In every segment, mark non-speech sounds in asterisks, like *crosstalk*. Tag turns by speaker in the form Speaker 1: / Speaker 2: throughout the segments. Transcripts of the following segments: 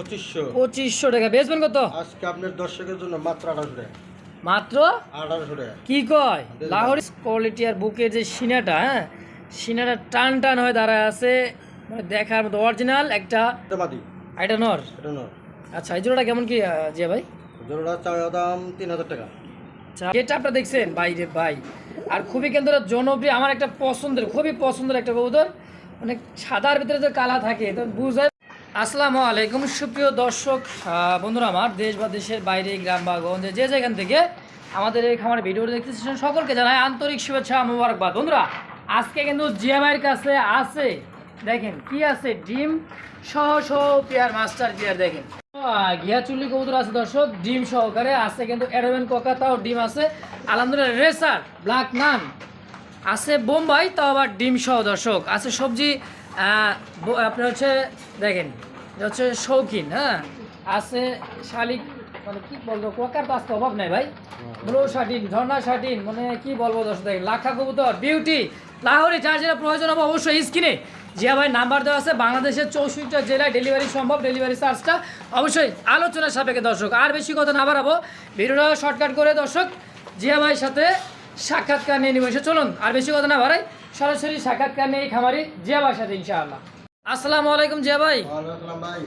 Speaker 1: পঁচিশশো।
Speaker 2: পঁচিশশো টাকা। বেচবেন কত?
Speaker 1: আজকে আপনার দর্শকের জন্য মাত্র আঠারোশো টাকা।
Speaker 2: মাত্র?
Speaker 1: আঠারোশো টাকা।
Speaker 2: কি কয়? লাহোর কোয়ালিটি আর বুকের যে সিনাটা হ্যাঁ? সিনাটা টান টান হয়ে দাঁড়ায় আছে। মানে দেখার মতো অরিজিনাল একটা
Speaker 1: এটা মাদি
Speaker 2: এটা নর আচ্ছা এই জোড়াটা কেমন কি জিয়া ভাই?
Speaker 1: জোড়াটা চাওয়া দাম তিন হাজার টাকা।
Speaker 2: আচ্ছা যেটা আপনারা দেখছেন বাইরে ভাই। আর খুবই কিন্তু জনপ্রিয় আমার একটা পছন্দের খুবই পছন্দের একটা কবুতর। মানে সাদার ভিতরে যে কালা থাকে তো বুঝায় আসসালামু আলাইকুম। সুপ্রিয় দর্শক বন্ধুরা আমার দেশ বা দেশের বাইরে গ্রাম বা গঞ্জে যে যেখান থেকে আমাদের এই খামার ভিডিও দেখতেছেন সকলকে জানাই আন্তরিক শুভেচ্ছা মোবারকবাদ। বন্ধুরা আজকে কিন্তু জিয়া ভাইয়ের কাছে আছে দেখেন কি আছে? ডিম সহ সহ পেয়ার মাস্টার পেয়ার দেখেন। আহ, ঘিয়া চুল্লি কবুতর আছে দর্শক ডিম সহকারে আছে কিন্তু অ্যাডোভেন ককাতাও ডিম আছে। আলহামদুলিল্লাহ রেসার ব্ল্যাক নান আছে বোম্বাই তাও আবার ডিম সহ দর্শক আছে সবজি আপনার হচ্ছে, দেখেন হচ্ছে শৌখিন হ্যাঁ? আছে শালিক মানে কি বলব, কোকার তো অভাব নাই ভাই। ব্লু শার্টিন, ঝর্ণা শার্টিন মানে কি বলব দর্শক, দেখেন, লাখা কবুতর বিউটি লাহোরে যার যেটা প্রয়োজন হবে অবশ্যই স্ক্রিনে। জিয়া ভাই, নাম্বার দেওয়া আছে, বাংলাদেশের চৌষট্টিটা জেলায় ডেলিভারি সম্ভব ডেলিভারি চার্জটা অবশ্যই আলোচনার সাপেক্ষে দর্শক। আর বেশি কথা না বাড়াবো, ভিডিওটা শর্টকাট করে দর্শক, জিয়া ভাইয়ের সাথে সাক্ষাৎকার নিয়ে নিব। চলুন, আর বেশি কথা না বাড়াই সরাসরি সাক্ষাৎকার নিয়ে খামারি জিয়া ভাইয়ের সাথে ইনশাআল্লাহ। আসসালামু আলাইকুম জিয়া ভাই।
Speaker 1: ভাই।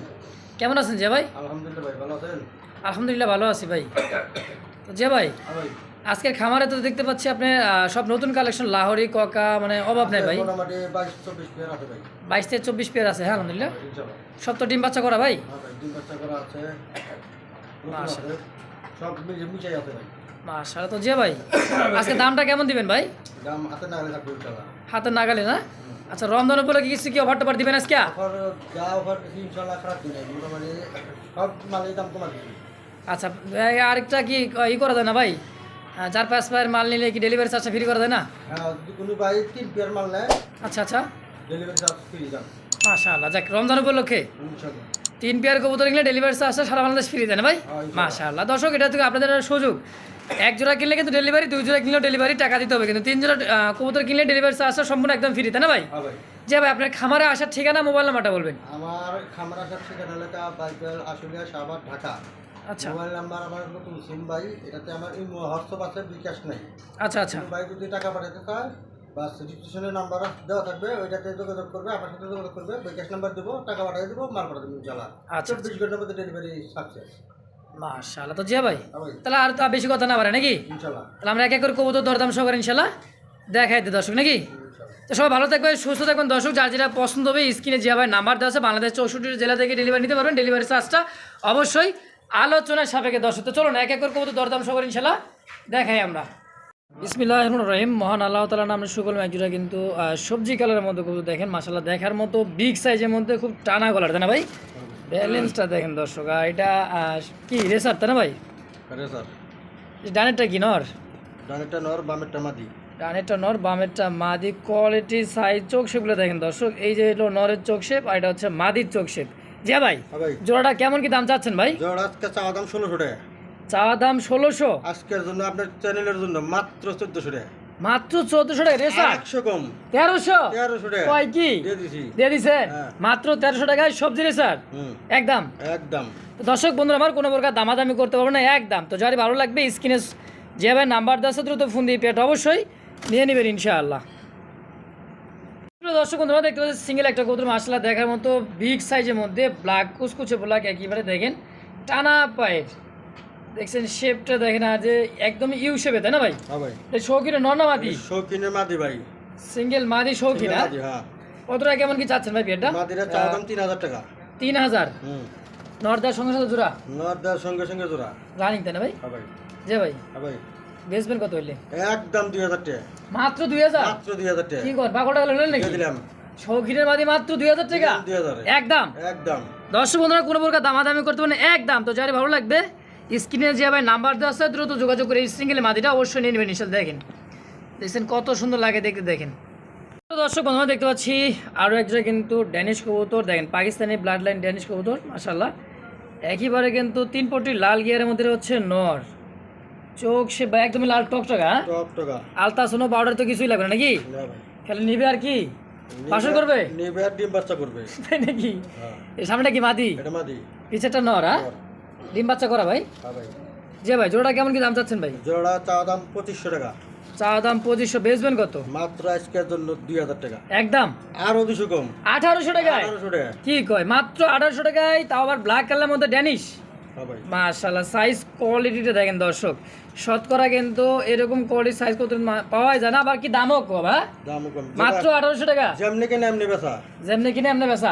Speaker 2: কেমন আছেন জিয়া ভাই?
Speaker 1: আলহামদুলিল্লাহ ভাই ভালো আছেন?
Speaker 2: আলহামদুলিল্লাহ ভালো আছি ভাই। তো জিয়া ভাই
Speaker 1: হ্যাঁ
Speaker 2: আজকের খামারে তো দেখতে পাচ্ছি আপনি সব নতুন কালেকশন লাহোরি ককা মানে অভাব নাই ভাই?
Speaker 1: বাইশ চব্বিশ পেয়ার আছে ভাই।
Speaker 2: বাইশ থেকে চব্বিশ পেয়ার আছে হ্যাঁ আলহামদুলিল্লাহ।
Speaker 1: ইনশাল্লাহ
Speaker 2: সব তো ডিম বাচ্চা করা ভাই?
Speaker 1: হ্যাঁ ভাই ডিম বাচ্চা করা আছে। সব মিশে মিশাই আছে ভাই।
Speaker 2: মাশাআল্লাহ তো জিয়া ভাই *coughs* আজকে দামটা কেমন দিবেন ভাই?
Speaker 1: দাম হাতে না গেলে থাকবে ইনশাল্লাহ
Speaker 2: নাগালে না? আচ্ছা রমজান উপলক্ষে কিছু কি অফার টফার দিবেন আজকে?
Speaker 1: অফার যা অফার দিচ্ছি ইনশাল্লাহ খারাপ দিন মোটামুটি সব মালের দাম কমা
Speaker 2: আচ্ছা আরেকটা কি ই করা যায় না ভাই? চার পাঁচ পায়ের মাল নিলে কি ডেলিভারি চার্জটা ফ্রি করা যায় না?
Speaker 1: হ্যাঁ কোনো ভাই তিন পেয়ার মাল নেয়
Speaker 2: আচ্ছা আচ্ছা।
Speaker 1: ডেলিভারি চার্জ ফ্রি দাম।
Speaker 2: মাশাআল্লাহ যাক রমজান উপলক্ষে। তিন পেয়ার কবুতর কিনলে ডেলিভারি চার্জটা সারা বাংলাদেশ ফ্রি দেয় না ভাই?
Speaker 1: হ্যাঁ, ইনশাআল্লাহ।
Speaker 2: মাশাআল্লাহ দর্শক এটা থেকে আপনাদের সুযোগ। এক জোড়া কিনলে কিন্তু ডেলিভারি দুই জোড়া কিনলেও ডেলিভারি টাকা দিতে হবে। কিন্তু তিন জোড়া কবুতর কিনলে ডেলিভারি চার্জটা সম্পূর্ণ একদম ফ্রি তাই না ভাই?
Speaker 1: হ্যাঁ ভাই।
Speaker 2: যে ভাই আপনার খামারে আসার ঠিকানা মোবাইল নাম্বারটা বলবেন।
Speaker 1: আমার খামার আসার ঠিকানা এলাকা বাইবেল আশুলিয়া সাভার ঢাকা।
Speaker 2: আচ্ছা।
Speaker 1: মোবাইল নাম্বার আমার নতুন সিম ভাই এটাতে আমার হোয়াটসঅ্যাপ আছে বিকাশ নাই।
Speaker 2: আচ্ছা আচ্ছা।
Speaker 1: ভাই যদি টাকা পাঠাতে চায় বা রেজিস্ট্রেশনের নাম্বার দেওয়া থাকবে ওইটাতে যোগাযোগ করবে আমার সাথে যোগাযোগ করবে বিকাশ নাম্বার দেবো টাকা পাঠিয়ে দেবো মাল পাঠিয়ে দেবো জ্বালা
Speaker 2: আচ্ছা,
Speaker 1: চব্বিশ ঘণ্টার মধ্যে ডেলিভারি সাকসেস
Speaker 2: মাশাআল্লাহ তো জিয়া ভাই
Speaker 1: হ্যাঁ
Speaker 2: তাহলে আর তো বেশি কথা না পারে নাকি? তাহলে আমরা এক এক করে কবুতর দরদাম সহকারে ইনশাল্লাহ দেখাই দিই দর্শক নাকি? তো সবাই ভালো থাকবেন সুস্থ থাকবেন। দর্শক যার যেটা পছন্দ হবে স্ক্রিনে যে ভাই নাম্বার দেওয়া আছে বাংলাদেশ চৌষট্টি জেলা থেকে ডেলিভারি নিতে পারবেন। ডেলিভারি চার্জটা অবশ্যই আলোচনার সাপেক্ষে দর্শক তো চলুন এক এক করে কবুতর দরদাম সহকারে ইনশাল্লাহ দেখাই আমরা। বিসমিল্লাহ রহিম মহান আল্লাহ তালা নামের সুকল একজোড়া কিন্তু সবজি কালারের মধ্যে কবুতর দেখেন। মাসাল্লাহ দেখার মতো বিগ সাইজের মধ্যে খুব টানা গলার তাই না ভাই? ব্যালেন্সটা দেখেন দর্শক আর এটা কি রেসার তাই না ভাই?
Speaker 1: আরে স্যার
Speaker 2: ডানেরটা কি নর?
Speaker 1: ডানেরটা নর বামেরটা মাদি।
Speaker 2: ডানেরটা নর বামেরটা মাদি কোয়ালিটি সাইজ চোখ শেপগুলো দেখেন দর্শক এই যে হলো নরের চোখ শেপ আর এটা হচ্ছে মাদির চোখ শেপ। যা ভাই
Speaker 1: হ্যাঁ ভাই।
Speaker 2: জোড়াটা কেমন কি দাম চাচ্ছেন ভাই?
Speaker 1: জ্বর আজকে চাওয়া দাম ষোলোশো টাকা।
Speaker 2: চাওয়া দাম ষোলোশো?
Speaker 1: আজকের জন্য আপনার চ্যানেলের জন্য মাত্র চোদ্দশো টাকা।
Speaker 2: মাত্র চোদ্দশো টাকা রেসা
Speaker 1: একশো কম।
Speaker 2: তেরোশো?
Speaker 1: তেরোশো টাকা।
Speaker 2: কয় কি?
Speaker 1: দিয়ে দিছি।
Speaker 2: দিয়ে দিছেন
Speaker 1: হ্যাঁ।
Speaker 2: মাত্র তেরোশো টাকায় সবজি রেসার একদম।
Speaker 1: একদম।
Speaker 2: দর্শক বন্ধুরা আমার কোনো প্রকার দামাদামি করতে পারব না একদম। তো ভালো লাগবে স্ক্রিনে যে ভাই নাম্বার দেওয়া দ্রুত ফোন দিয়ে পেট অবশ্যই নিয়ে নেবেন ইনশাআল্লাহ। দর্শক বন্ধুরা দেখতে পাচ্ছি সিঙ্গেল একটা কবুতর মাসালা দেখার মতো বিগ সাইজের মধ্যে ব্ল্যাক কুচকুচে ব্ল্যাক একেবারে দেখেন টানা পায়ের। দেখছেন শেপটা দেখেন আর যে একদম ইউ শেপে তাই না ভাই?
Speaker 1: হ্যাঁ ভাই।
Speaker 2: এই শৌখিনে নর্নামাদি
Speaker 1: শৌখিনের মাদি ভাই।
Speaker 2: সিঙ্গেল মাদি শৌখিন হ্যাঁ?
Speaker 1: মাদি হ্যাঁ।
Speaker 2: কতটা কেমন কি চাচ্ছেন ভাই পেটটা
Speaker 1: মাদিরা চাওয়া দাম তিন হাজার টাকা।
Speaker 2: তিন হাজার?
Speaker 1: হুম।
Speaker 2: নর্দার সঙ্গে সাথে জোড়া?
Speaker 1: নর্দার সঙ্গে সঙ্গে জোড়া।
Speaker 2: রানিং তাই না ভাই?
Speaker 1: হ্যাঁ ভাই।
Speaker 2: যে ভাই?
Speaker 1: হ্যাঁ ভাই।
Speaker 2: বেচবেন কত হইলে?
Speaker 1: একদম দুই হাজার টাকা।
Speaker 2: মাত্র দুই হাজার?
Speaker 1: মাত্র দুই হাজার টাকা।
Speaker 2: কি কর বাকোটা হলেন নাকি?
Speaker 1: দিলাম।
Speaker 2: শৌখিনের মাদি মাত্র দুই হাজার টাকা?
Speaker 1: দুই হাজার।
Speaker 2: একদম?
Speaker 1: একদম।
Speaker 2: দর্শক বন্ধুরা কোনো প্রকার দামাদামি করতে পারেন একদম। তো যার ভালো লাগবে স্ক্রিনে যে ভাই নাম্বার দেওয়া আছে দ্রুত যোগাযোগ করে এই সিঙ্গেল মাদিটা অবশ্যই নিয়ে নেবেন ইনশাল দেখেন দেখছেন কত সুন্দর লাগে দেখতে দেখেন। দর্শক বন্ধুরা দেখতে পাচ্ছি আরও একজোড়া কিন্তু ড্যানিশ কবুতর। দেখেন পাকিস্তানি ব্লাড লাইন ড্যানিশ কবুতর মাসাল্লাহ একইবারে কিন্তু তিন পটি লাল গিয়ারের মধ্যে হচ্ছে নর। চোখ সে বা একদমই লাল টকটকা আলতা সোনো পাউডার তো কিছুই লাগবে না নাকি?
Speaker 1: ভাই।
Speaker 2: খালি নিবে আর কি? করবে?
Speaker 1: নেবে আর ডিম বাচ্চা করবে।
Speaker 2: নাকি?
Speaker 1: হ্যাঁ।
Speaker 2: সামনেটা কি মাদি?
Speaker 1: এটা মাদি।
Speaker 2: নর হ্যাঁ। ডিম বাচ্চা করা ভাই?
Speaker 1: হ্যাঁ ভাই।
Speaker 2: যে ভাই জোড়াটা কেমন কি দাম চাচ্ছেন ভাই?
Speaker 1: জোড়া চাওয়া দাম পঁচিশশো টাকা।
Speaker 2: চা দাম পঁচিশশো বেচবেন কত?
Speaker 1: মাত্র আজকের জন্য দুই হাজার টাকা।
Speaker 2: একদম?
Speaker 1: আরও দুশো কম।
Speaker 2: আঠারোশো টাকায়?
Speaker 1: আঠারোশো টাকা।
Speaker 2: কি কয় মাত্র আঠারোশো টাকায় তাও আবার ব্ল্যাক কালারের মধ্যে ড্যানিশ মাশাল্লাহ সাইজ কোয়ালিটিটা দেখেন দর্শক। শতকরা কিন্তু এরকম কোয়ালিটি সাইজ কত পাওয়া যায় না আবার কি দামও কম হ্যাঁ? মাত্র আঠারোশো টাকা?
Speaker 1: যেমনি কেন এমনি বেচা।
Speaker 2: যেমনি কিনে এমনি বেচা?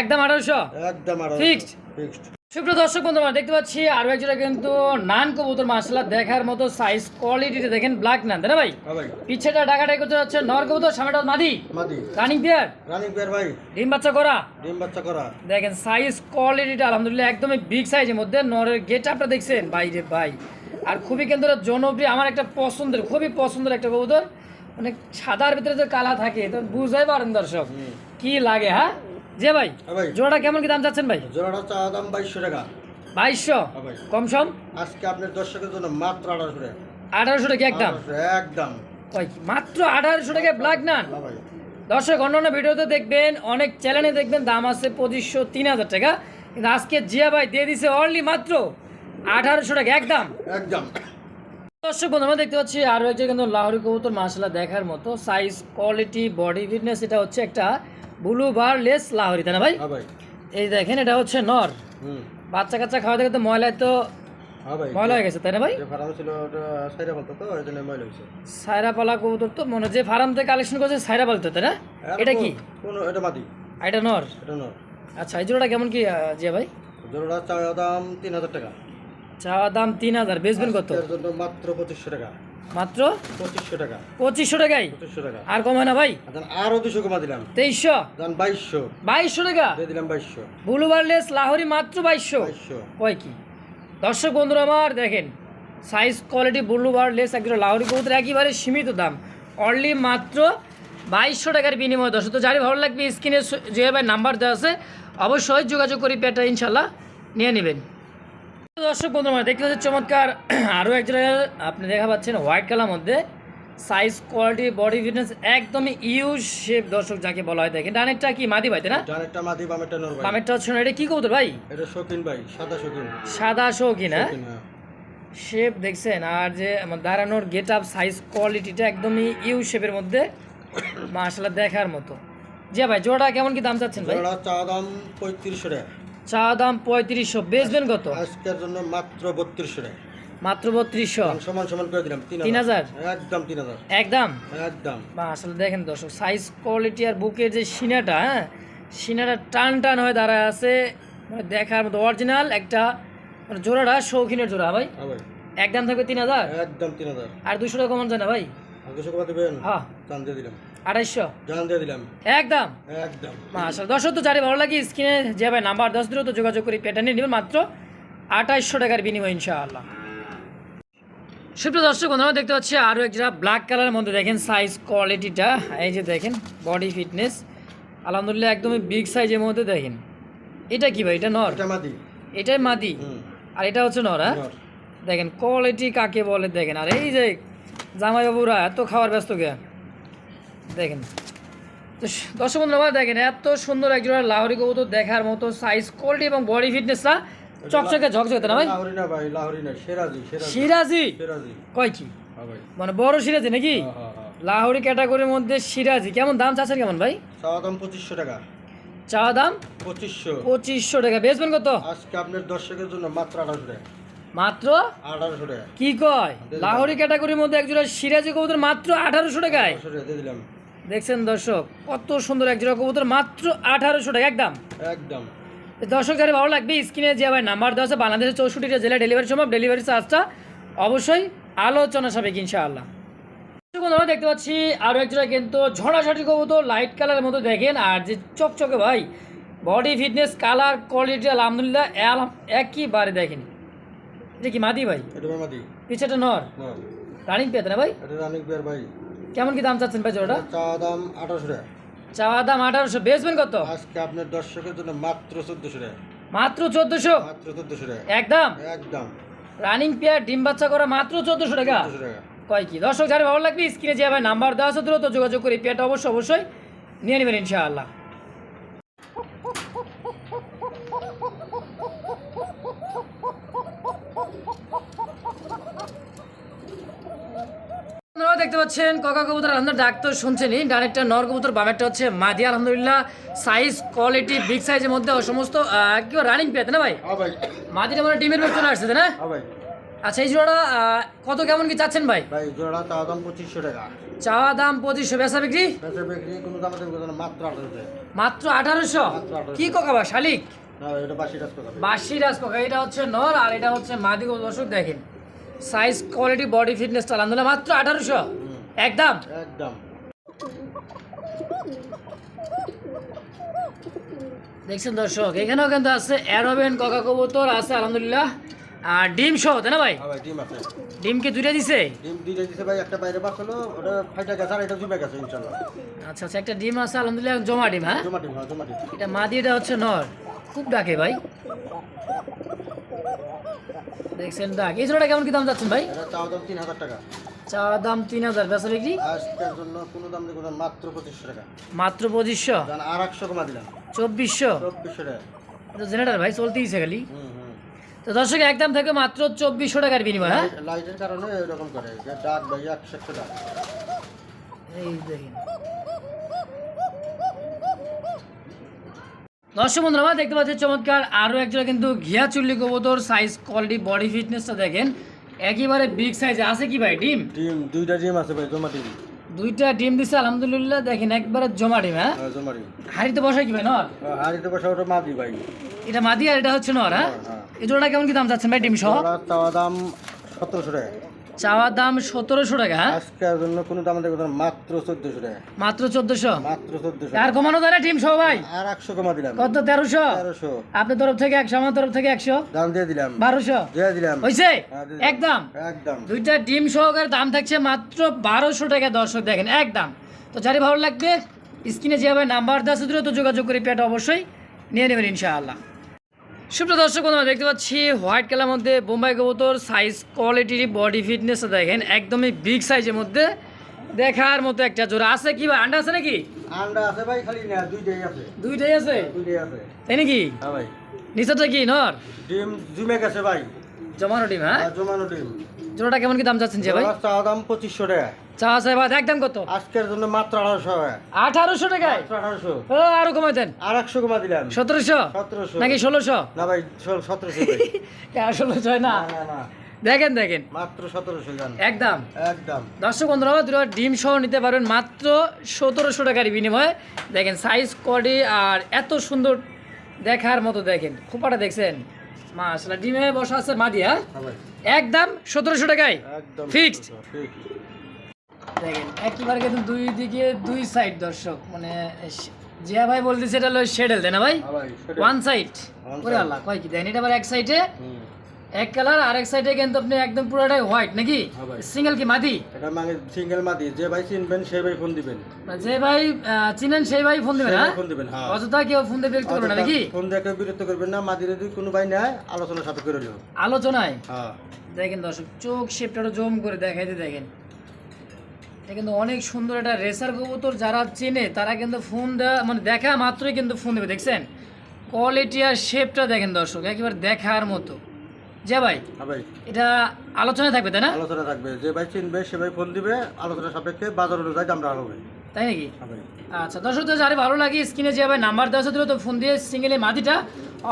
Speaker 2: একদম আঠারোশো?
Speaker 1: একদম আরও
Speaker 2: Fixed?
Speaker 1: ফিক্সড
Speaker 2: সুপ্রিয় দর্শক বন্ধুরা দেখতে পাচ্ছি আরও একজোড়া কিন্তু নান কবুতর মাসাল্লাহ দেখার মতো সাইজ কোয়ালিটিটা দেখেন ব্ল্যাক নান তাই না ভাই?
Speaker 1: হ্যাঁ
Speaker 2: পিছেটা ডাকাটাই করতে যাচ্ছে নর কবুতর সামনেটা মাদি।
Speaker 1: মাদি।
Speaker 2: রানিং পেয়ার
Speaker 1: রানিং পেয়ার ভাই।
Speaker 2: ডিম বাচ্চা করা?
Speaker 1: ডিম বাচ্চা করা।
Speaker 2: দেখেন সাইজ কোয়ালিটিটা আলহামদুলিল্লাহ একদমই বিগ সাইজের মধ্যে নরের গেট আপটা দেখছেন? ভাই রে ভাই। আর খুবই কিন্তু জনপ্রিয় আমার একটা পছন্দের খুবই পছন্দের একটা কবুতর। মানে সাদার ভিতরে যে কালা থাকে তো বুঝাই পারেন দর্শক। কি লাগে হ্যাঁ? যে ভাই
Speaker 1: হ্যাঁ
Speaker 2: জোড়াটা কেমন কি দাম চাচ্ছেন ভাই?
Speaker 1: জোড়াটা চাওয়া দাম বাইশশো টাকা।
Speaker 2: বাইশশো?
Speaker 1: হ্যাঁ ভাই।
Speaker 2: কম সম?
Speaker 1: আজকে আপনার দর্শকের জন্য মাত্র আঠারোশো টাকা।
Speaker 2: আঠারোশো টাকা একদম?
Speaker 1: একদম।
Speaker 2: মাত্র আঠারোশো টাকা ব্ল্যাক নান?
Speaker 1: হ্যাঁ ভাই।
Speaker 2: দর্শক অন্যান্য ভিডিওতে দেখবেন অনেক চ্যানেলে দেখবেন দাম আছে পঁচিশশো তিন হাজার টাকা। কিন্তু আজকে জিয়া ভাই দিয়ে দিছে অনলি মাত্র আঠারোশো টাকা একদম।
Speaker 1: একদম।
Speaker 2: দর্শক বন্ধু আমরা দেখতে পাচ্ছি আরও একজন কিন্তু লাহোরি কবুতর মাসালা দেখার মতো। সাইজ কোয়ালিটি বডি ফিটনেস এটা হচ্ছে একটা ব্লু বার লেস লাহরি তাই না ভাই?
Speaker 1: হ্যাঁ ভাই।
Speaker 2: এই দেখেন এটা হচ্ছে নর।
Speaker 1: হুম।
Speaker 2: বাচ্চা কাচ্চা খাওয়া দেখে তো ময়লায় তো
Speaker 1: হ্যাঁ
Speaker 2: ময়লা হয়ে গেছে তাই না ভাই?
Speaker 1: তো
Speaker 2: সাইরা পালা কবুতর মনে যে ফার্ম থেকে কালেকশন করছে সাইরা পালতো তাই না? এটা কি?
Speaker 1: কোনো এটা মাদি।
Speaker 2: এটা নর?
Speaker 1: এটা নয়
Speaker 2: আচ্ছা এই জোড়াটা কেমন কি জিয়া ভাই?
Speaker 1: জোড়াটা চাওয়া দাম তিন হাজার টাকা।
Speaker 2: চাওয়া দাম তিন হাজার বেচবেন কত?
Speaker 1: মাত্র পঁচিশশো টাকা।
Speaker 2: মাত্র?
Speaker 1: পঁচিশশো টাকা।
Speaker 2: পঁচিশশো টাকাই
Speaker 1: পঁচিশশো টাকা।
Speaker 2: আর কম না ভাই?
Speaker 1: আরও দুশো কমা দিলাম।
Speaker 2: তেইশশো?
Speaker 1: বাইশশো।
Speaker 2: বাইশশো টাকা?
Speaker 1: দিয়ে দিলাম বাইশশো।
Speaker 2: ব্লু বারলেস লাহোরি মাত্র বাইশশো? কয় কি? দর্শক বন্ধুরা আমার দেখেন সাইজ কোয়ালিটি ব্লু বারলেস একজন লাহোরি কবুতর একেবারে সীমিত দাম। অনলি মাত্র বাইশশো টাকার বিনিময়ে। দর্শক তো যারই ভালো লাগবে স্ক্রিনে যে ভাই নাম্বার দেওয়া আছে অবশ্যই যোগাযোগ করি পেটা ইনশাল্লাহ নিয়ে নেবেন। দর্শক বন্ধু আমার দেখতে পাচ্ছেন চমৎকার আরও এক জায়গায় আপনি দেখা পাচ্ছেন হোয়াইট কালার মধ্যে। সাইজ কোয়ালিটি বডি ফিটনেস একদমই ইউজ শেপ দর্শক যাকে বলা হয়। দেখেন ডানেরটা কি মাদি ভাই না?
Speaker 1: একটা মাদি বামেরটা নর ভাই।
Speaker 2: বামেরটা হচ্ছে এটা কি কবুতর ভাই?
Speaker 1: এটা শৌখিন ভাই সাদা শৌখিন।
Speaker 2: সাদা শৌখিন হ্যাঁ?
Speaker 1: হ্যাঁ।
Speaker 2: শেপ দেখছেন আর যে আমার দাঁড়ানোর গেট আপ সাইজ কোয়ালিটিটা একদমই ইউ শেপের মধ্যে মাশাল্লাহ দেখার মতো। জি ভাই জোড়া কেমন কি দাম চাচ্ছেন ভাই?
Speaker 1: জোড়া চাওয়া দাম পঁয়ত্রিশশো টাকা।
Speaker 2: চা দাম পঁয়ত্রিশশো। বেচবেন কত?
Speaker 1: আজকের জন্য মাত্র বত্রিশশো টাকা।
Speaker 2: মাত্র বত্রিশশো।
Speaker 1: সমান সমান করে দিলাম তিন
Speaker 2: হাজার?
Speaker 1: একদম তিন হাজার।
Speaker 2: একদম?
Speaker 1: একদম।
Speaker 2: বা আসলে দেখেন দর্শক সাইজ কোয়ালিটি আর বুকের যে সিনাটা হ্যাঁ? সিনাটা টান টান হয়ে দাঁড়ায় আছে। মানে দেখার মতো অরিজিনাল একটা মানে জোড়াটা শৌখিনের জোড়া ভাই।
Speaker 1: হ্যাঁ
Speaker 2: একদম থাকবে তিন হাজার?
Speaker 1: একদম তিন হাজার।
Speaker 2: আর দুশো টাকা কমন যায় না ভাই?
Speaker 1: দুশো কমা দেবেন?
Speaker 2: হ্যাঁ।
Speaker 1: দিলাম।
Speaker 2: আড়াইশো।
Speaker 1: জান দিয়ে দিলাম।
Speaker 2: একদম।
Speaker 1: একদম।
Speaker 2: দর্শক তো যারে ভালো লাগে স্ক্রিনে যে ভাই নাম্বার দশ দিলেও তো যোগাযোগ করি নিয়ে নেবেন। মাত্র আঠাইশশো টাকার বিনিময় ইনশাআল্লাহ। সুপ্রিয় দর্শক বন্ধুরা দেখতে পাচ্ছি আরও একটা ব্ল্যাক কালারের মধ্যে দেখেন সাইজ কোয়ালিটিটা এই যে দেখেন বডি ফিটনেস আলহামদুলিল্লাহ একদমই বিগ সাইজের মধ্যে দেখেন। এটা কি ভাই? এটা নর?
Speaker 1: এটা মাদি।
Speaker 2: এটাই মাদি? আর এটা হচ্ছে নর হ্যাঁ? দেখেন কোয়ালিটি কাকে বলে দেখেন। আর এই যে জামাইবাবুরা এত খাওয়ার ব্যস্ত কে? দেখেন। তো দর্শক বন্ধুরা দেখেন এত সুন্দর একজন লাহরি কবুতর দেখার মতো সাইজ কোয়ালিটি এবং বডি ফিটনেসটা চকচকে ঝকঝকে না ভাই?
Speaker 1: লাহোরি না ভাই লাহোরি না সেরাজি সেরাজি।
Speaker 2: সিরাজি?
Speaker 1: সেরাজি।
Speaker 2: কয় কি?
Speaker 1: হ্যাঁ
Speaker 2: মানে বড় সিরাজি নাকি?
Speaker 1: হ্যাঁ হ্যাঁ হ্যাঁ।
Speaker 2: ক্যাটাগরির মধ্যে সিরাজি। কেমন দাম চাচ্ছেন কেমন ভাই?
Speaker 1: চাওয়া দাম পঁচিশশো টাকা।
Speaker 2: চা দাম?
Speaker 1: পঁচিশশো।
Speaker 2: পঁচিশশো টাকা। বেচবেন কত?
Speaker 1: আজকে আপনার দর্শকের জন্য মাত্র আঠারোশো টাকা।
Speaker 2: মাত্র?
Speaker 1: আঠারোশো টাকা।
Speaker 2: কি কয়? লাহরি ক্যাটাগরির মধ্যে একজোড়া সিরাজি কবুতর মাত্র আঠারোশো টাকায়।
Speaker 1: দিয়ে দিলাম।
Speaker 2: দেখছেন দর্শক কত সুন্দর একজোড়া কবুতর মাত্র আঠারোশো টাকা একদম।
Speaker 1: একদম।
Speaker 2: দর্শক যারা ভালো লাগবে স্ক্রিনে যে ভাই নাম্বার দেওয়া আছে বাংলাদেশের চৌষট্টিটা জেলা ডেলিভারি সম্ভব ডেলিভারি চার্জটা অবশ্যই আলোচনা সাপেক্ষ ইনশাআল্লাহ। আমরা দেখতে পাচ্ছি আরও একজোড়া কিন্তু ঝড়াঝড়ি কবুতর লাইট কালারের মতো দেখেন আর যে চকচকে ভাই বডি ফিটনেস কালার কোয়ালিটি আলহামদুলিল্লাহ আলহাম একইবারে দেখেন। এটা কি মাদি ভাই? পিছেটা নর। রানিং পেতে না ভাই?
Speaker 1: এটা রানিক বিয়ার ভাই।
Speaker 2: কেমন কি দাম চাচ্ছেন ভাই জোড়াটা?
Speaker 1: চাওয়া দাম আঠারোশো টাকা।
Speaker 2: চাওয়া দাম আঠারোশো। বেচবেন কত?
Speaker 1: আজকে আপনার দর্শকের জন্য মাত্র চোদ্দশো টাকা।
Speaker 2: মাত্র চোদ্দোশো?
Speaker 1: মাত্র চোদ্দশো টাকা।
Speaker 2: একদম?
Speaker 1: একদম।
Speaker 2: রানিং পেয়ার ডিম বাচ্চা করা মাত্র চোদ্দোশো টাকা?
Speaker 1: চোদ্দশো টাকা।
Speaker 2: কয় কি? দর্শক যারা ভালো লাগবে স্ক্রিনে যে ভাই নাম্বার দেওয়া আছে দ্রুত যোগাযোগ করে পেয়ারটা অবশ্যই অবশ্যই নিয়ে নেবেন ইনশাআল্লাহ। দেখতে পাচ্ছেন ককা কবুতর আলহামদুলিল্লাহ ডাক্তার শুনছেনই। ডানেরটা নর কবুতর বামেরটা হচ্ছে মাদি আলহামদুলিল্লাহ। সাইজ কোয়ালিটি বিগ সাইজের মধ্যে ও সমস্ত কি রানিং পেতে না ভাই?
Speaker 1: হ্যাঁ ভাই।
Speaker 2: মাদিটা মানে ডিমের বের চলে আসছে না?
Speaker 1: হ্যাঁ ভাই।
Speaker 2: আচ্ছা এই জোড়া কত কেমন কি চাচ্ছেন ভাই?
Speaker 1: ভাই জোড়া তাও দাম পঁচিশশো টাকা।
Speaker 2: চাওয়া দাম পঁচিশশো বেচা বিক্রি?
Speaker 1: বেচা বিক্রি কোনো দামে মাত্র আঠারো টাকা
Speaker 2: মাত্র আঠারোশো।
Speaker 1: 1800
Speaker 2: কি কোকা বা শালিক?
Speaker 1: ভাই, এটা বাসি রাজ
Speaker 2: বাসি কোকা এটা হচ্ছে নর আর এটা হচ্ছে মাদি দর্শক দেখেন সাইজ কোয়ালিটি বডি ফিটনেস আলহামদুলিল্লাহ মাত্র আঠারোশো। একদম।
Speaker 1: একদম।
Speaker 2: দেখছেন দর্শক এখানেও কিন্তু আছে অ্যারোবেন ককা কবুতর আছে আলহামদুলিল্লাহ। আর ডিম সহ তাই না ভাই?
Speaker 1: হ্যাঁ ভাই ডিম আছে।
Speaker 2: ডিম কি দুইটা দিছে?
Speaker 1: ডিম দিয়ে দিছে ভাই একটা বাইরে বাস হলো ওটা ফাইটা গেছে আর এটা জুমে গেছে ইনশাল্লাহ
Speaker 2: আচ্ছা আচ্ছা একটা ডিম আছে আলহামদুলিল্লাহ জমা ডিম হ্যাঁ?
Speaker 1: জমা ডিম হ্যাঁ জমা ডিম।
Speaker 2: এটা মাদি এটা হচ্ছে নর। খুব ডাকে ভাই। দেখছেন ডাক এই জোড়াটা কেমন কি দাম যাচ্ছেন ভাই?
Speaker 1: চাওয়া দাম তিন হাজার টাকা।
Speaker 2: চাওয়া দাম তিন হাজার। বেচা বিক্রি?
Speaker 1: আজকের জন্য কোনো দাম দেবো মাত্র পঁচিশশো টাকা।
Speaker 2: মাত্র পঁচিশশো?
Speaker 1: আর একশো কমা দিলাম।
Speaker 2: চব্বিশশো?
Speaker 1: চব্বিশশো টাকা।
Speaker 2: জেনারেটার ভাই চলতেইছে খালি। তো দর্শক একদম থেকে মাত্র চব্বিশশো টাকার বিনিময় হ্যাঁ?
Speaker 1: লাইট- লাইটের কারণে এরকম করে ডাক ভাই একশো একশো টাকা
Speaker 2: এই দেখেন। দর্শক বন্ধুরা দেখতে পাচ্ছি চমৎকার আরও একজোড়া কিন্তু ঘিয়া চুল্লি কবুতর সাইজ কোয়ালিটি বডি ফিটনেসটা দেখেন। একেবারে বিগ সাইজ আছে কি ভাই ডিম?
Speaker 1: ডিম দুইটা ডিম আছে ভাই জমা ডিম।
Speaker 2: দুইটা ডিম দিছে আলহামদুলিল্লাহ দেখেন একবারে জমা ডিম হ্যাঁ?
Speaker 1: হ্যাঁ, জমা ডিম।
Speaker 2: হাড়িতে বসাই কি ভাই নর?
Speaker 1: হাড়িতে বসে ওটা মা দি ভাই।
Speaker 2: এটা মাদি আর এটা হচ্ছে নর হ্যাঁ?
Speaker 1: হ্যাঁ।
Speaker 2: এই জোড়াটা কেমন কি দাম চাচ্ছেন ভাই ডিম সহ?
Speaker 1: দাম সতেরোশো টাকা।
Speaker 2: চাওয়ার দাম সতেরোশো টাকা হ্যাঁ?
Speaker 1: আজকের জন্য কোনো দাম দেবো মাত্র চোদ্দশো টাকা।
Speaker 2: মাত্র চোদ্দশো?
Speaker 1: মাত্র চোদ্দশো
Speaker 2: আর কমানো যায় না ডিম সহ ভাই
Speaker 1: আর একশো কমা দিলাম।
Speaker 2: কত তেরোশো?
Speaker 1: তেরোশো।
Speaker 2: আপনার তরফ থেকে একশো আমার তরফ থেকে একশো?
Speaker 1: দাম দিয়ে দিলাম।
Speaker 2: বারোশো?
Speaker 1: দিয়ে দিলাম।
Speaker 2: হয়েছে
Speaker 1: হ্যাঁ।
Speaker 2: একদম?
Speaker 1: একদম।
Speaker 2: দুইটা ডিম সহকারে দাম থাকছে মাত্র বারোশো টাকা দর্শক দেখেন একদম। তো যারই ভালো লাগবে স্ক্রিনে যেভাবে নাম্বার দেওয়া দ্রুত যোগাযোগ করে পেটা অবশ্যই নিয়ে নেবেন ইনশাআল্লাহ। সুপ্রিয় দর্শক বন্ধু আমরা দেখতে পাচ্ছি হোয়াইট কালার মধ্যে বোম্বাই কবুতর সাইজ কোয়ালিটির বডি ফিটনেস দেখেন একদমই বিগ সাইজের মধ্যে দেখার মতো একটা জোড়া। আছে কি ভাই? আন্ডা আছে নাকি?
Speaker 1: আন্ডা আছে ভাই খালি না দুইটাই আছে।
Speaker 2: দুইটাই আছে?
Speaker 1: দুইটাই আছে।
Speaker 2: তাই নাকি?
Speaker 1: হ্যাঁ ভাই।
Speaker 2: নিচেটা কি নর?
Speaker 1: ডিম জুমে গেছে ভাই।
Speaker 2: জমানো ডিম হ্যাঁ?
Speaker 1: জমানো ডিম।
Speaker 2: জোড়াটা কেমন কি দাম চাচ্ছেন যে ভাই?
Speaker 1: দাম পঁচিশশো টাকা।
Speaker 2: চা সাহেব একদম কত?
Speaker 1: আজকের জন্য মাত্র আঠারোশো
Speaker 2: আঠারোশো টাকায়?
Speaker 1: আঠারোশো।
Speaker 2: ও আরও কমাই দেন।
Speaker 1: আর একশো কমা দিলাম।
Speaker 2: সতেরোশো?
Speaker 1: সতেরোশো।
Speaker 2: নাকি ষোলোশো?
Speaker 1: না ভাই সতেরোশো *laughs*
Speaker 2: ষোলোশো না? দেখেন দেখেন।
Speaker 1: মাত্র সতেরোশো
Speaker 2: একদম।
Speaker 1: একদম।
Speaker 2: দর্শক বন্ধুরা দুটো ডিম সহ নিতে পারবেন মাত্র সতেরোশো টাকার বিনিময়ে। দেখেন সাইজ কডি আর এত সুন্দর দেখার মতো দেখেন। খোপাটা দেখছেন? মাশাআল্লাহ ডিমে বসা আছে মাদি হ্যাঁ?
Speaker 1: হ্যাঁ
Speaker 2: একদম সতেরোশো টাকায়? Fixed. দেখেন কিন্তু দুই দিকে দুই সাইড দর্শক মানে জিয়া ভাই বলতেছে এটা হলো শেডেল ভাই?
Speaker 1: হ্যাঁ।
Speaker 2: ওয়ান সাইড
Speaker 1: One
Speaker 2: ওরে আল্লাহ কয় কি? দেন এটা আবার এক সাইডে এক কালার আর এক সাইডে কিন্তু আপনি একদম পুরোটাই হোয়াইট নাকি?
Speaker 1: হ্যাঁ
Speaker 2: সিঙ্গেল কি মাদি?
Speaker 1: এটা মানে সিঙ্গেল মাদি। যে ভাই চিনবেন সেই ভাই ফোন দিবেন।
Speaker 2: মানে যে ভাই চিনেন সেই ভাই ফোন দেবেন হ্যাঁ
Speaker 1: ফোন দিবেন হ্যাঁ।
Speaker 2: অযথা কেউ ফোন দিয়ে বিরক্ত করবে না নাকি?
Speaker 1: ফোন দেখে বিরক্ত করবেন না মাদির যদি কোনো ভাই নেয় আলোচনা সাথে করে নিও
Speaker 2: আলোচনায়?
Speaker 1: হ্যাঁ।
Speaker 2: দেখেন দর্শক চোখ শেপটা জম করে দেখাইতে দেখেন। এটা কিন্তু অনেক সুন্দর একটা রেসার কবুতর যারা চেনে তারা কিন্তু ফোন দেওয়া মানে দেখা মাত্রই কিন্তু ফোন দেবে দেখছেন? কোয়ালিটি আর শেপটা দেখেন দর্শক একেবারে দেখার মতো। যে ভাই
Speaker 1: হ্যাঁ
Speaker 2: এটা আলোচনায় থাকবে তাই না?
Speaker 1: আলোচনা থাকবে যে ভাই চিনবে সে ভাই ফোন দিবে আলোচনা সাপেক্ষে বাজার অনুযায়ী দামটা হবে।
Speaker 2: তাই নাকি?
Speaker 1: হ্যাঁ ভাই।
Speaker 2: আচ্ছা দর্শক তো যারা ভালো লাগে স্ক্রিনে যে ভাই নাম্বার দেওয়া আছে তো ফোন দিয়ে সিঙ্গেলে মাটিটা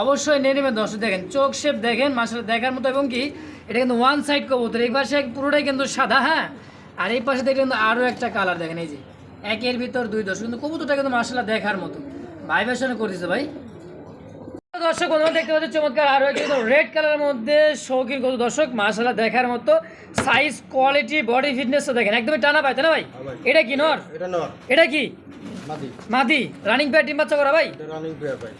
Speaker 2: অবশ্যই নিয়ে নেবেন দর্শক দেখেন চোখ শেপ দেখেন মাসে দেখার মতো এবং কি এটা কিন্তু ওয়ান সাইড কবুতর এই পাশে পুরোটাই কিন্তু সাদা হ্যাঁ? আর এই পাশে দেখে কিন্তু আরও একটা কালার দেখেন এই যে একের ভিতর দুই দর্শক কিন্তু কবুতরটা কিন্তু মাসালা দেখার মতো। ভাই ভাইবেশনে করতেছে ভাই। দর্শক বন্ধুরা দেখতে পাচ্ছি চমৎকার আরও একটি রেড কালারের মধ্যে শৌখিন কত দর্শক মাসালা দেখার মতো সাইজ কোয়ালিটি বডি ফিটনেস দেখেন। একদমই টানা পায় তাই না ভাই?
Speaker 1: হ্যাঁ
Speaker 2: এটা কি নর?
Speaker 1: এটা নর।
Speaker 2: এটা কি?
Speaker 1: মাদি।
Speaker 2: রানিং প্যাড ডিম বাচ্চা করা ভাই?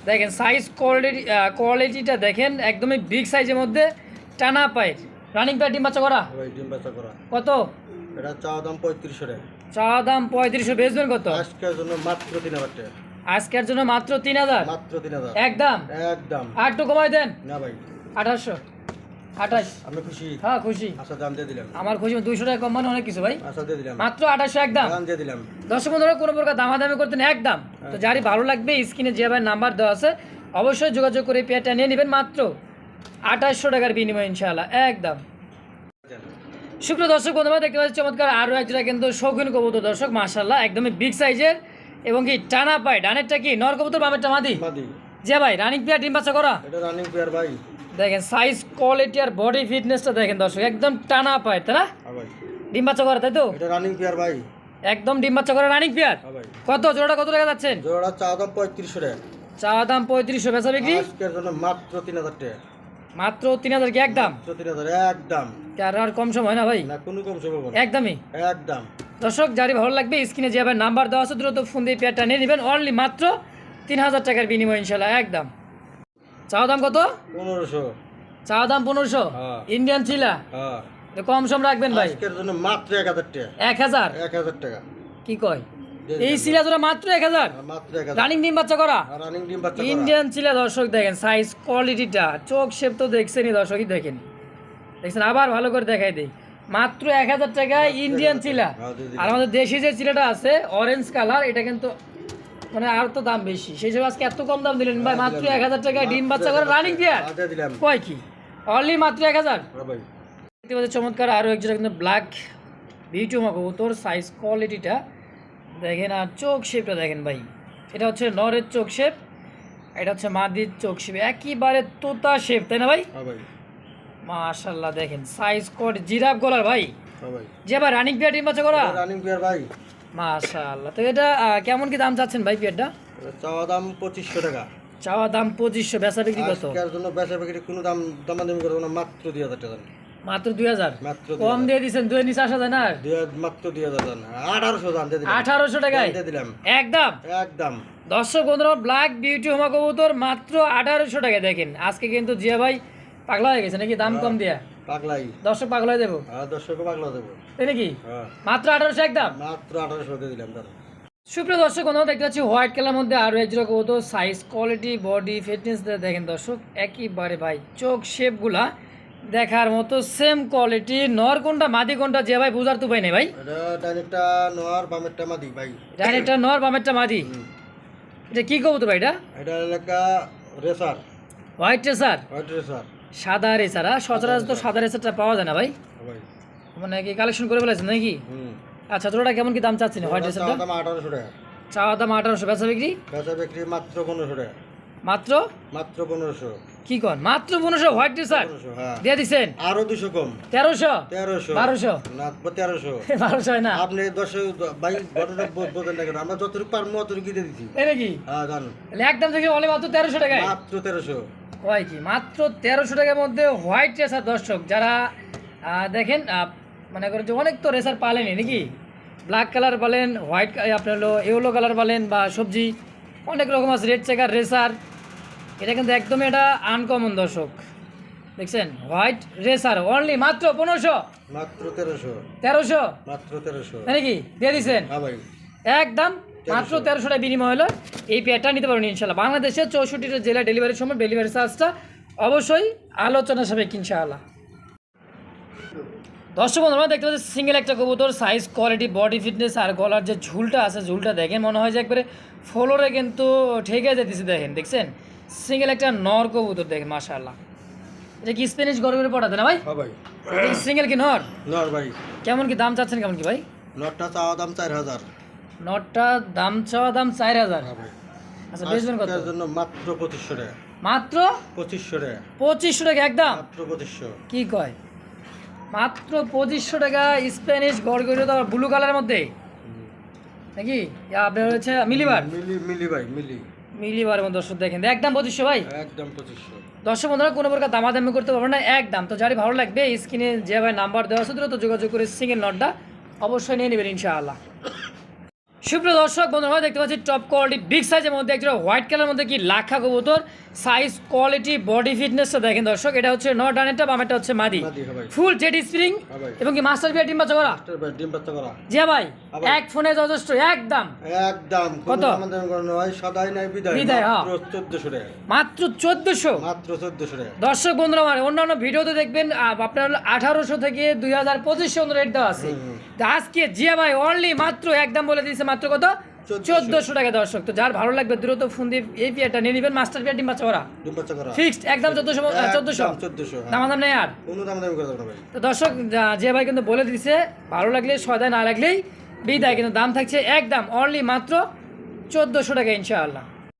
Speaker 2: দেখেন সাইজ কোয়ালিটি কোয়ালিটিটা দেখেন একদমই বিগ সাইজের মধ্যে টানা পায়ের। রানিং
Speaker 1: ভাই ডিম বাচ্চা করা।
Speaker 2: কত?
Speaker 1: এটা চাওয়া দাম পঁয়ত্রিশশো টাকা।
Speaker 2: চা দাম পঁয়ত্রিশশো বেচবেন কত?
Speaker 1: আজকের জন্য মাত্র তিন হাজার টাকা।
Speaker 2: আজকের জন্য মাত্র তিন হাজার?
Speaker 1: মাত্র তিন হাজার।
Speaker 2: একদম?
Speaker 1: একদম।
Speaker 2: আর একটু কমাই দেন।
Speaker 1: না ভাই।
Speaker 2: আঠাশশো। আঠাশ।
Speaker 1: আমি খুশি।
Speaker 2: হ্যাঁ খুশি।
Speaker 1: আচ্ছা দাম দিয়ে দিলাম।
Speaker 2: আমার খুশি দুইশো টাকা কম মানে অনেক কিছু ভাই।
Speaker 1: আচ্ছা দিয়ে দিলাম।
Speaker 2: মাত্র আঠাশশো একদম।
Speaker 1: দাম দিয়ে দিলাম।
Speaker 2: দর্শক বন্ধুরা কোনো প্রকার দামাদামি করতেন একদম। তো যারই ভালো লাগবে স্ক্রিনে যে ভাই নাম্বার দেওয়া আছে অবশ্যই যোগাযোগ করে পেয়ারটা নিয়ে নেবেন। মাত্র আঠাশশো টাকার বিনিময় ইনশাআল্লাহ। একদম। সুপ্রিয় দর্শক বন্ধুরা দেখতে পাচ্ছি চমৎকার আরও একজোড়া কিন্তু শৌখিন কবুতর দর্শক মাশাল্লাহ একদমই বিগ সাইজের এবং কি টানা পায় ডানেরটা কি? নর কবুতর বামেরটা মাদি? যে ভাই রানিং পেয়ার ডিম বাচ্চা করা?
Speaker 1: এটা রানিং পেয়ার ভাই।
Speaker 2: দেখেন সাইজ কোয়ালিটি আর বডি ফিটনেসটা দেখেন দর্শক একদম টানা পায় তাই না?
Speaker 1: হ্যাঁ
Speaker 2: ডিম বাচ্চা করা তাই তো?
Speaker 1: এটা রানিং পেয়ার ভাই।
Speaker 2: একদম ডিম বাচ্চা করা রানিং পেয়ার
Speaker 1: হ্যাঁ
Speaker 2: কত জোড়াটা কত টাকা যাচ্ছেন?
Speaker 1: জোড়া চা দাম পঁয়ত্রিশশো টাকা।
Speaker 2: চা দাম পঁয়ত্রিশশো বেচা বিক্রি?
Speaker 1: আজকের জন্য মাত্র তিন হাজার টাকা।
Speaker 2: মাত্র তিন হাজার কি? একদম।
Speaker 1: তিন হাজার একদম।
Speaker 2: আর আর কম সময় না ভাই?
Speaker 1: না কোনো কম সময় না।
Speaker 2: একদমই।
Speaker 1: একদম।
Speaker 2: দর্শক যারই ভালো লাগবে স্ক্রিনে যে আবার নাম্বার দেওয়া আছে দ্রুত ফোন দিয়ে পেয়ারটা নিয়ে নেবেন। অনলি মাত্র তিন হাজার টাকার বিনিময় ইনশাল্লাহ একদম। চাওয়া দাম কত?
Speaker 1: পনেরোশো।
Speaker 2: চাওয়া দাম পনেরোশো।
Speaker 1: হ্যাঁ।
Speaker 2: ইন্ডিয়ান চিলা
Speaker 1: হ্যাঁ।
Speaker 2: তো কম সম রাখবেন ভাই।
Speaker 1: জন্য মাত্র এক হাজার টাকা।
Speaker 2: এক হাজার?
Speaker 1: এক হাজার টাকা।
Speaker 2: কি কয়? এই। চিলা জোড়া মাত্র এক হাজার?
Speaker 1: হ্যাঁ,
Speaker 2: রানিং ডিম বাচ্চা করা। ইন্ডিয়ান চিলা দর্শক দেখেন সাইজ কোয়ালিটিটা চোখ শেপ তো দেখছেনই দর্শকই দেখেন। দেখছেন আবার ভালো করে দেখাই দিই। মাত্র এক হাজার টাকায় ইন্ডিয়ান চিলা
Speaker 1: হ্যাঁ, দিলাম।
Speaker 2: আর আমাদের দেশি যে চিলাটা আছে অরেঞ্জ কালার এটা কিন্তু মানে আর তো দাম বেশি। সেই হিসেবে আজকে এত কম দাম দিলেন। ভাই মাত্র এক হাজার টাকায় ডিম বাচ্চা করে রানিং
Speaker 1: হ্যাঁ, দিয়ে
Speaker 2: কয় কি? অনলি মাত্র এক হাজার?
Speaker 1: হ্যাঁ
Speaker 2: দেখতে পাচ্ছি চমৎকার। আরও একজোড়া কিন্তু ব্ল্যাক বিউটি কবুতর সাইজ কোয়ালিটিটা দেখেন আর চোখ শেপটা দেখেন ভাই। এটা হচ্ছে নরের চোখ শেপ এটা হচ্ছে মাদির চোখ শেপ একইবারে তোতা শেপ তাই না ভাই?
Speaker 1: হ্যাঁ
Speaker 2: মাশাল্লাহ দেখেন সাইজ কোড জিরাফ গলার ভাই।
Speaker 1: হ্যাঁ ভাই।
Speaker 2: যে ভাই রানিং পেয়ার ডিম বাচ্চা করা
Speaker 1: রানিং পেয়ার ভাই।
Speaker 2: মাশাল্লাহ তো এটা কেমন কি দাম চাচ্ছেন ভাই পেয়ারটা
Speaker 1: চাওয়া দাম পঁচিশশো টাকা।
Speaker 2: চাওয়া দাম পঁচিশশো বেচা বিক্রি কত?
Speaker 1: জন্য বেচা বিক্রি কোনো দাম দামাদামি করব না মাত্র দুই হাজার টাকা
Speaker 2: মাত্র দুই হাজার? কম দিয়ে দিচ্ছেন দুই নিচে আসা যায় না
Speaker 1: মাত্র দুই হাজার আঠারোশো
Speaker 2: টাকায়?
Speaker 1: দিলাম।
Speaker 2: একদম?
Speaker 1: একদম।
Speaker 2: দর্শক বন্ধুরা ব্ল্যাক বিউটি হোমা কবুতর মাত্র আঠারোশো টাকা দেখেন। আজকে কিন্তু জিয়া ভাই পাগলা হয়ে গেছে নাকি? দাম কম দিয়া।
Speaker 1: পাগলাই।
Speaker 2: দর্শক পাগলা হয়ে দেবো
Speaker 1: দর্শক পাগলা দেবো
Speaker 2: তাই নাকি?
Speaker 1: হ্যাঁ।
Speaker 2: মাত্র আঠারোশো একদম?
Speaker 1: মাত্র আঠারোশো দিলাম দাদা।
Speaker 2: সুপ্রিয় দর্শক বন্ধুরা দেখতে পাচ্ছি হোয়াইট কালার মধ্যে আরও এক জোড়া কবুতর। সাইজ কোয়ালিটি বডি ফিটনেস দেখেন দর্শক একইবারে ভাই চোখ শেপগুলা দেখার মতো সেম কোয়ালিটি নর কোনটা মাদি কোনটা যে ভাই বুঝার তো পাই নেই ভাই।
Speaker 1: এটা ডাইনেকটা নোয়ার বামেরটা মাদি ভাই।
Speaker 2: ডাইরেক্টটা নর বামেরটা মাদি? এটা কি কবুতর ভাই এটা?
Speaker 1: এটা এলাকা racer.
Speaker 2: White racer
Speaker 1: white racer
Speaker 2: সাদা রেসার আর সচরাচর তো সাদা রেসারটা পাওয়া যায় না ভাই।
Speaker 1: ভাই।
Speaker 2: মানে কি কালেকশন করে ফেলেছেন নাকি? আচ্ছা জোড়াটা কেমন কি দাম চাচ্ছেন হোয়াইট রেসারটা
Speaker 1: দাম আঠারোশো টাকা।
Speaker 2: চাওয়া দাম আঠারোশো বেচা বিক্রি?
Speaker 1: বেচা বিক্রি মাত্র পনেরোশো টাকা।
Speaker 2: মাত্র?
Speaker 1: মাত্র পনেরোশো।
Speaker 2: কি কন? মাত্র পনেরোশো? হোয়াইট রেসার
Speaker 1: পনেরোশো হ্যাঁ।
Speaker 2: দিয়ে দিচ্ছেন
Speaker 1: আরও দুশো কম।
Speaker 2: তেরোশো?
Speaker 1: তেরোশো।
Speaker 2: বারোশো?
Speaker 1: না তেরোশো। *laughs*
Speaker 2: বারোশো হয় না?
Speaker 1: আপনি দশ ভাই ঘটনা বোঝেন না কেন আমরা যতটুকু পারব অতটুকু দিয়ে দিচ্ছি
Speaker 2: এই নাকি
Speaker 1: হ্যাঁ জান।
Speaker 2: একদম থেকে বলে মাত্র তেরোশো টাকায়?
Speaker 1: মাত্র তেরোশো।
Speaker 2: কয় কি? মাত্র তেরোশো টাকার মধ্যে হোয়াইট রেসার দর্শক যারা দেখেন মনে করেন যে অনেক তো রেসার পালেনি নাকি? ব্ল্যাক কালার বলেন হোয়াইট আপনার হলো ইয়েলো কালার বলেন বা সবজি অনেক রকম আছে রেড চেকার রেসার এটা কিন্তু একদমই এটা আনকমন দর্শক। দেখছেন? হোয়াইট রেসার অনলি মাত্র পনেরোশো।
Speaker 1: মাত্র তেরোশো।
Speaker 2: তেরোশো?
Speaker 1: মাত্র তেরোশো।
Speaker 2: তাই নাকি? দিয়ে দিচ্ছেন
Speaker 1: হ্যাঁ
Speaker 2: একদম মাত্র তেরোশো টাকা বিনিময় হলো। এই পেয়ারটা নিতে পারবেন ইনশাল্লাহ বাংলাদেশের চৌষট্টিটা জেলা ডেলিভারির সময় ডেলিভারি চার্জটা অবশ্যই আলোচনা সাপেক্ষ ইনশাআল্লাহ। দর্শক বন্ধুরা দেখতে পাচ্ছি সিঙ্গেল একটা কবুতর সাইজ কোয়ালিটি বডি ফিটনেস আর গলার যে ঝুলটা আছে ঝুলটা দেখেন মনে হয় যে একবারে ফ্লোরে কিন্তু ঠেকে যেতেছে দেখেন দেখছেন? সিঙ্গেল একটা নর কবুতর দেখেন মাশাআল্লাহ। এটা কি স্প্যানিশ গরমের পড়াতে না ভাই?
Speaker 1: হ্যাঁ ভাই।
Speaker 2: সিঙ্গেল কি নর?
Speaker 1: নর ভাই।
Speaker 2: কেমন কি দাম চাচ্ছেন কেমন কি ভাই?
Speaker 1: নটটা চাওয়া দাম চার হাজার।
Speaker 2: নটটা দাম চাওয়া দাম চার হাজার।
Speaker 1: হ্যাঁ ভাই।
Speaker 2: আচ্ছা বেচবেন কত?
Speaker 1: আজকের জন্য মাত্র পঁচিশশো টাকা।
Speaker 2: মাত্র?
Speaker 1: পঁচিশশো টাকা।
Speaker 2: পঁচিশশো টাকা একদম?
Speaker 1: মাত্র পঁচিশশো।
Speaker 2: কি কয়? মাত্র পঁচিশশো টাকা স্প্যানিশ গড়গড়িয়ে তো ব্লু কালারের মধ্যে? নাকি? ইয়া, আপনার হচ্ছে মিলিবার
Speaker 1: মিলি মিলি ভাই মিলি।
Speaker 2: মিলিবার মতো দর্শক দেখেন। একদম পঁচিশশো ভাই?
Speaker 1: একদম পঁচিশশো।
Speaker 2: দর্শক বন্ধুরা কোনো প্রকার দামাদামি করতে পারবেন না। একদম তো যারই ভালো লাগবে স্ক্রিনে যে ভাই নাম্বার দেওয়া আছে তো যোগাযোগ করে সিঙ্গেল নটটা অবশ্যই নিয়ে নেবেন ইনশাআল্লাহ। সুপ্রিয় দর্শক বন্ধুরা দেখতে পাচ্ছি টপ কোয়ালিটি বিগ সাইজের মধ্যে একটা হোয়াইট কালার মধ্যে কি লাখা কবুতর? সাইজ কোয়ালিটি বডি ফিটনেসটা দেখেন দর্শক এটা হচ্ছে নট ডানেরটা বামেরটা হচ্ছে মাদি।
Speaker 1: হ্যাঁ
Speaker 2: ফুল জেড স্প্রিং
Speaker 1: হ্যাঁ
Speaker 2: এবং কি মাস্টার বিয়ার ডিম বাচ্চা করা? জি ভাই এক ফোনে যথেষ্ট একদম।
Speaker 1: একদম।
Speaker 2: কত?
Speaker 1: আমাদের কোনো হয় সদাই নাই বিদায়।
Speaker 2: বিদায়, হ্যাঁ।
Speaker 1: মাত্র চোদ্দশো টাকা।
Speaker 2: মাত্র চোদ্দশো?
Speaker 1: মাত্র চোদ্দশো টাকা।
Speaker 2: দর্শক বন্ধুরা আমার অন্যান্য ভিডিওতে দেখবেন আপনার আঠারোশো থেকে দুই হাজার পঁচিশশো রেট দেওয়া আছে। আজকে জিয়া ভাই অনলি মাত্র একদম বলে দিয়েছে মাত্র কত?
Speaker 1: 1400
Speaker 2: চোদ্দোশো। টাকা দর্শক। তো যার ভালো লাগবে দ্রুত ফোন দিয়ে এই পেয়ারটা নিয়ে নেবেন। মাস্টার পেয়ার ডিম বাচ্চা
Speaker 1: করা
Speaker 2: ফিক্সড একদম চোদ্দশো চোদ্দশো
Speaker 1: একদম 1400 হ্যাঁ।
Speaker 2: দাম দাম নেই আর। তো দর্শক যে ভাই কিন্তু বলে দিছে ভালো লাগলে সদায় না লাগলেই বিদায়। কিন্তু দাম থাকছে একদম অনলি মাত্র চোদ্দোশো টাকা ইনশাআল্লাহ।